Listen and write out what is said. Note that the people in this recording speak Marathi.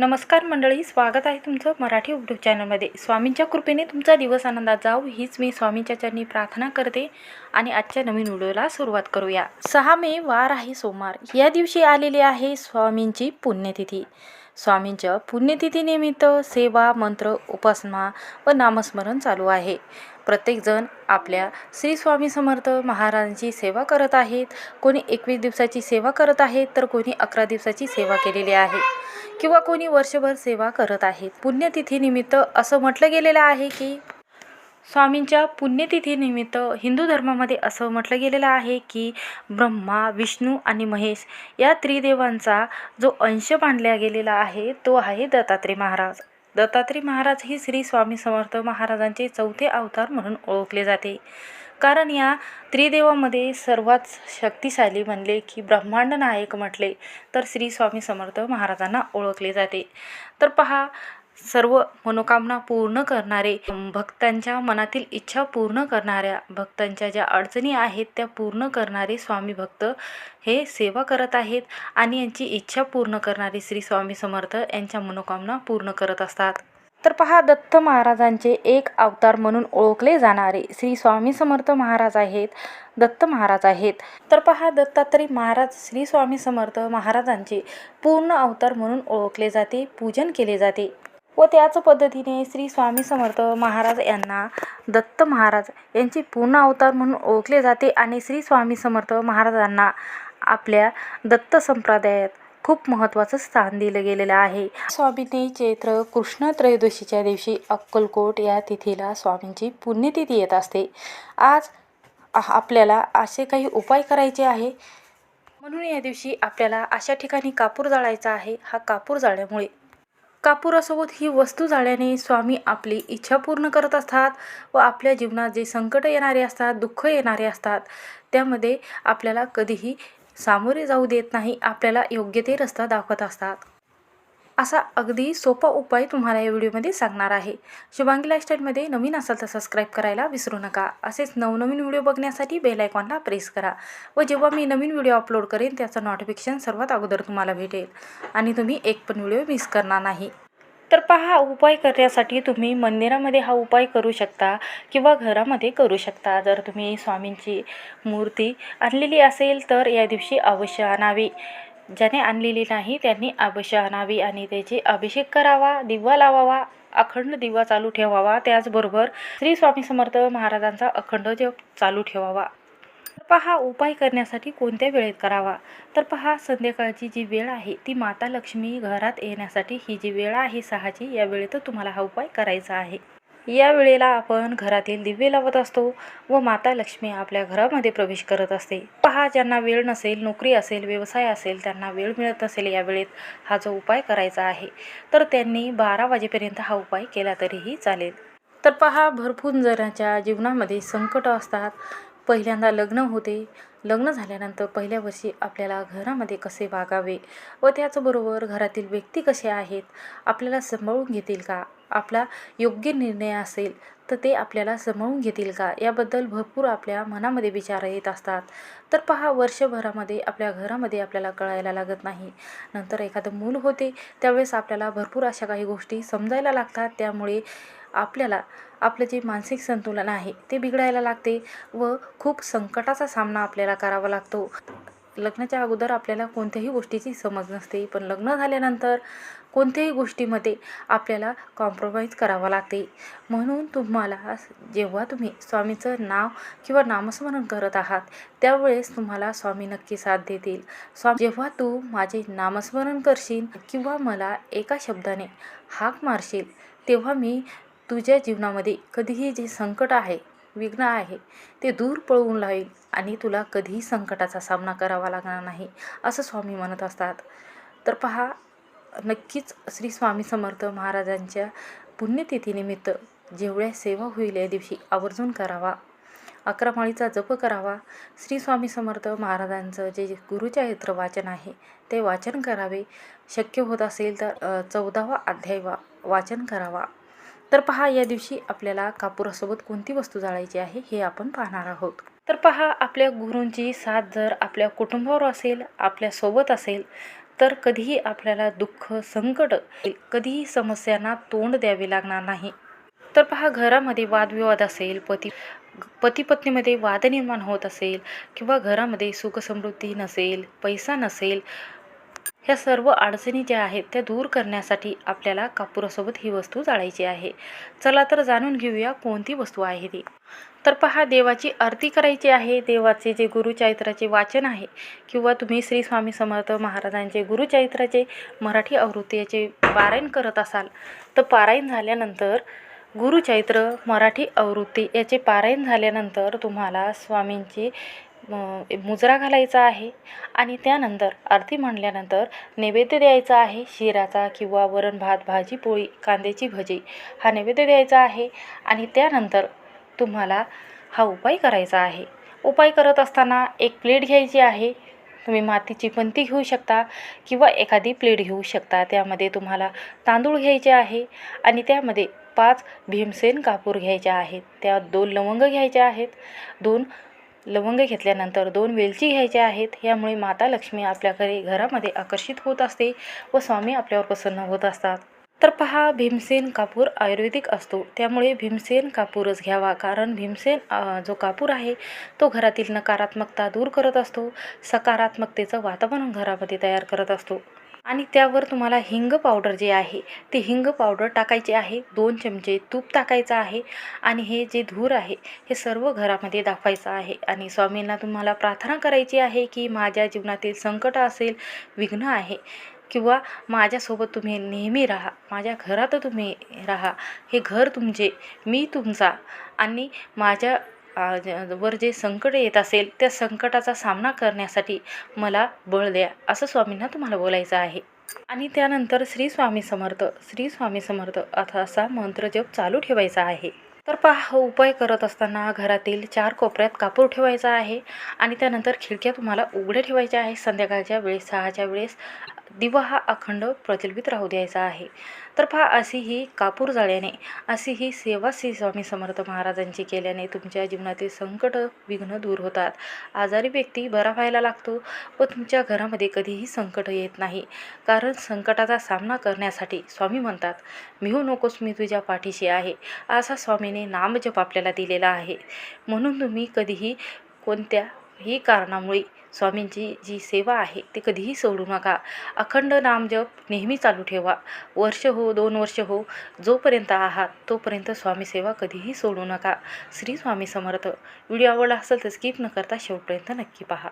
नमस्कार मंडळी स्वागत आहे तुमचं मराठी यूट्यूब चॅनलमध्ये स्वामींच्या कृपेने तुमचा दिवस आनंदात जाऊ हीच मी स्वामींच्या चरणी प्रार्थना करते आणि आजच्या नवीन व्हिडिओला सुरुवात करूया. सहा मे वार आहे सोमवार. या दिवशी आलेली आहे स्वामींची पुण्यतिथी. स्वामींच्या पुण्यतिथीनिमित्त सेवा मंत्र उपासना व नामस्मरण चालू आहे. प्रत्येकजण आपल्या श्री स्वामी समर्थ महाराजांची सेवा करत आहेत. कोणी एकवीस दिवसाची सेवा करत आहेत तर कोणी अकरा दिवसाची सेवा केलेली आहे. किंवा कोणी वर्षभर सेवा करत आहेत. पुण्यतिथीनिमित्त असं म्हटलं गेलेलं आहे की स्वामींच्या पुण्यतिथीनिमित्त हिंदू धर्मामध्ये असं म्हटलं गेलेलं आहे की ब्रह्मा विष्णू आणि महेश या त्रिदेवांचा जो अंश मानला गेलेला आहे तो आहे दत्तात्रय महाराज. दत्तात्रय महाराज ही श्री स्वामी समर्थ महाराजांचे चौथे अवतार म्हणून ओळखले जाते. कारण या त्रिदेवामध्ये सर्वात शक्तिशाली म्हणले की ब्रह्मांड नायक म्हटले तर श्री स्वामी समर्थ महाराजांना ओळखले जाते. तर पहा सर्व मनोकामना पूर्ण करणारे भक्तांच्या मनातील इच्छा पूर्ण करणाऱ्या भक्तांच्या ज्या अडचणी आहेत त्या पूर्ण करणारे स्वामी भक्त हे सेवा करत आहेत आणि यांची इच्छा पूर्ण करणारे श्री स्वामी समर्थ यांच्या मनोकामना पूर्ण करत असतात. तर पहा दत्त महाराजांचे एक अवतार म्हणून ओळखले जाणारे श्री स्वामी समर्थ महाराज आहेत दत्त महाराज आहेत. तर पहा दत्तात्रय महाराज श्री स्वामी समर्थ महाराजांचे पूर्ण अवतार म्हणून ओळखले जाते पूजन केले जाते. व त्याच पद्धतीने श्री स्वामी समर्थ महाराज यांना दत्त महाराज यांचे पूर्ण अवतार म्हणून ओळखले जाते आणि श्री स्वामी समर्थ महाराजांना आपल्या दत्त संप्रदायात खूप महत्त्वाचं स्थान दिलं गेलेलं आहे. स्वामींनी चैत्र कृष्ण त्रयोदशीच्या दिवशी अक्कलकोट या तिथीला स्वामींची पुण्यतिथी येत असते. आज आपल्याला असे काही उपाय करायचे आहे? म्हणून या दिवशी आपल्याला अशा ठिकाणी कापूर जाळायचा आहे. हा कापूर जाळ्यामुळे कापुरासोबत ही वस्तू झाल्याने स्वामी आपली इच्छा पूर्ण करत असतात व आपल्या जीवनात जे संकट येणारे असतात दुःख येणारे असतात त्यामध्ये आपल्याला कधीही सामोरे जाऊ देत नाही आपल्याला योग्य ते रस्ता दाखवत असतात. असा अगदी सोपा उपाय तुम्हाला या व्हिडिओमध्ये सांगणार आहे. शुभांगी लाईफस्टाईलमध्ये नवीन असाल तर सबस्क्राईब करायला विसरू नका. असेच नवनवीन व्हिडिओ बघण्यासाठी बेल आयकॉनला प्रेस करा. व जेव्हा मी नवीन व्हिडिओ अपलोड करेन त्याचं नोटिफिकेशन सर्वात अगोदर तुम्हाला भेटेल. आणि तुम्ही एक पण व्हिडिओ मिस करणार नाही. तर पहा उपाय करण्यासाठी तुम्ही मंदिरामध्ये हा उपाय करू शकता किंवा घरामध्ये करू शकता. जर तुम्ही स्वामींची मूर्ती आणलेली असेल तर या दिवशी अवश्य आणावी. ज्याने आणलेली नाही त्यांनी अवश्य आणावी आणि त्याचे अभिषेक करावा दिवा लावावा अखंड दिवा चालू ठेवावा. त्याचबरोबर श्री स्वामी समर्थ महाराजांचा अखंड जप चालू ठेवावा. पहा उपाय करण्यासाठी कोणत्या वेळेत करावा? तर पहा संध्याकाळची जी वेळ आहे ती माता लक्ष्मी घरात येण्यासाठी ही जी वेळ आहे सहाची या वेळेत तुम्हाला हा उपाय करायचा आहे. या वेळेला आपण घरातील दिवे लावत असतो व माता लक्ष्मी आपल्या घरामध्ये प्रवेश करत असते. पहा ज्यांना वेळ नसेल नोकरी असेल व्यवसाय असेल त्यांना वेळ मिळत नसेल या वेळेत हा जो उपाय करायचा आहे तर त्यांनी बारा वाजेपर्यंत हा उपाय केला तरीही चालेल. तर पहा भरपूर जणांच्या जीवनामध्ये संकट असतात. पहिल्यांदा लग्न होते. लग्न झाल्यानंतर पहिल्या वर्षी आपल्याला घरामध्ये कसे वागावे व त्याचबरोबर घरातील व्यक्ती कसे आहेत आपल्याला सांभाळून घेतील का? आपला योग्य निर्णय असेल तर ते आपल्याला सांभाळून घेतील का? याबद्दल भरपूर आपल्या मनामध्ये विचार येत असतात. तर पहा वर्षभरामध्ये आपल्या घरामध्ये आपल्याला कळायला लागत नाही. नंतर एखादं मूल होते त्यावेळेस आपल्याला भरपूर अशा काही गोष्टी समजायला लागतात. त्यामुळे आपल्याला आपलं जे मानसिक संतुलन आहे ते बिघडायला लागते व खूप संकटाचा सामना आपल्याला करावा लागतो. लग्नाच्या अगोदर आपल्याला कोणत्याही गोष्टीची समज नसते पण लग्न झाल्यानंतर कोणत्याही गोष्टीमध्ये आपल्याला कॉम्प्रोमाइज करावं लागते. म्हणून तुम्हाला जेव्हा तुम्ही स्वामीचं नाव किंवा नामस्मरण करत आहात त्यावेळेस तुम्हाला स्वामी नक्की साथ देतील. स्वामी जेव्हा तू माझे नामस्मरण करशील किंवा मला एका शब्दाने हाक मारशील तेव्हा मी तुझ्या जीवनामध्ये कधीही जे संकट आहे विघ्न आहे ते दूर पळवून लावेल आणि तुला कधीही संकटाचा सामना करावा लागणार नाही असं स्वामी म्हणत असतात. तर पहा नक्कीच श्री स्वामी समर्थ महाराजांच्या पुण्यतिथीनिमित्त जेवढ्या सेवा होईल या दिवशी आवर्जून करावा. अकरा माळीचा जप करावा. श्री स्वामी समर्थ महाराजांचं जे गुरुचरित्र वाचन आहे ते वाचन करावे. शक्य होत असेल तर चौदावा अध्याय वा वाचन करावा. तर पहा या दिवशी आपल्याला कापुरासोबत कोणती वस्तू जाळायची आहे हे आपण पाहणार आहोत. तर पहा आपल्या गुरूंची साथ जर आपल्या कुटुंबावर असेल आपल्यासोबत असेल तर कधीही आपल्याला दुःख संकट कधीही समस्यांना तोंड द्यावे लागणार नाही. तर पहा घरामध्ये वादविवाद असेल पती पती पत्नीमध्ये वाद निर्माण होत असेल किंवा घरामध्ये सुखसमृद्धी नसेल पैसा नसेल ह्या सर्व अडचणी ज्या आहेत त्या दूर करण्यासाठी आपल्याला कापुरासोबत ही वस्तू जाळायची आहे. चला तर जाणून घेऊया कोणती वस्तू आहे ती. तर पहा देवाची आरती करायची आहे. देवाचे जे गुरुचरित्राचे वाचन आहे किंवा तुम्ही श्री स्वामी समर्थ महाराजांचे गुरुचरित्राचे मराठी आवृत्तीचे पारायण करत असाल तर पारायण झाल्यानंतर गुरुचैत्र मराठी आवृत्ती याचे पारायण झाल्यानंतर तुम्हाला स्वामींची मुजरा घालायचा आहे. आणि त्यानंतर आरती म्हणल्यानंतर नैवेद्य द्यायचा आहे. शिराचा किंवा वरण भात भाजी पोळी कांद्याची भजी हा नैवेद्य द्यायचा आहे. आणि त्यानंतर तुम्हाला हा उपाय करायचा आहे. उपाय करत असताना एक प्लेट घ्यायची आहे. तुम्ही मातीची पंती घेऊ शकता किंवा एखादी प्लेट घेऊ शकता. त्यामध्ये तुम्हाला तांदूळ घ्यायचे आहे आणि त्यामध्ये पाच भीमसेन कापूर घ्यायच्या आहेत. त्या दोन लवंग घ्यायच्या आहेत. दोन लवंग घेतल्यानंतर दोन वेलची घ्यायच्या आहेत. यामुळे माता लक्ष्मी आपल्याकडे घरामध्ये आकर्षित होत असते व स्वामी आपल्यावर प्रसन्न होत असतात. तर पहा भीमसेन कापूर आयुर्वेदिक असतो. त्यामुळे भीमसेन कापूरच घ्यावा. कारण भीमसेन जो कापूर आहे तो घरातील नकारात्मकता दूर करत असतो. सकारात्मकतेचं वातावरण घरामध्ये तयार करत असतो. आणि त्यावर तुम्हाला हिंग पावडर जे आहे ते हिंग पावडर टाकायचे आहे. दोन चमचे तूप टाकायचं आहे आणि हे जे धूर आहे हे सर्व घरामध्ये दाखवायचं आहे. आणि स्वामींना तुम्हाला प्रार्थना करायची आहे की माझ्या जीवनातील संकट असेल विघ्न आहे किंवा माझ्यासोबत तुम्ही नेहमी राहा माझ्या घरात तुम्ही राहा. हे घर तुमचे मी तुमचा आणि माझ्या वर जे संकट येत असेल त्या संकटाचा सामना करण्यासाठी मला बळ द्या असं स्वामींना तुम्हाला बोलायचं आहे. आणि त्यानंतर श्री स्वामी समर्थ श्री स्वामी समर्थ अथा असा मंत्र जप चालू ठेवायचा आहे. तर पहा हा उपाय करत असताना घरातील चार कोपऱ्यात कापूर ठेवायचा आहे. आणि त्यानंतर खिडक्या तुम्हाला उघड्या ठेवायच्या आहे संध्याकाळच्या वेळेस सहाच्या वेळेस दिवा हा अखंड प्रज्वलित राहू द्यायचा आहे. तर पहा अशी ही कापूर जाळ्याने अशी ही सेवा श्री स्वामी समर्थ महाराजांची केल्याने तुमच्या जीवनातील संकट विघ्न दूर होतात. आजारी व्यक्ती बरा व्हायला लागतो व तुमच्या घरामध्ये कधीही संकट येत नाही. कारण संकटाचा सामना करण्यासाठी स्वामी म्हणतात मिहू नकोस मी तुझ्या पाठीशी आहे. असा स्वामीने नामजप आपल्याला दिलेला आहे. म्हणून तुम्ही कधीही कोणत्याही कारणामुळे स्वामींची जी सेवा आहे ती कधीही सोडू नका. अखंड नामजप नेहमी चालू ठेवा. वर्ष हो दोन वर्ष हो जोपर्यंत आहात तोपर्यंत स्वामी सेवा कधीही सोडू नका. श्री स्वामी समर्थ. व्हिडिओ आवडला असेल तर स्किप न करता शेवटपर्यंत नक्की पहा.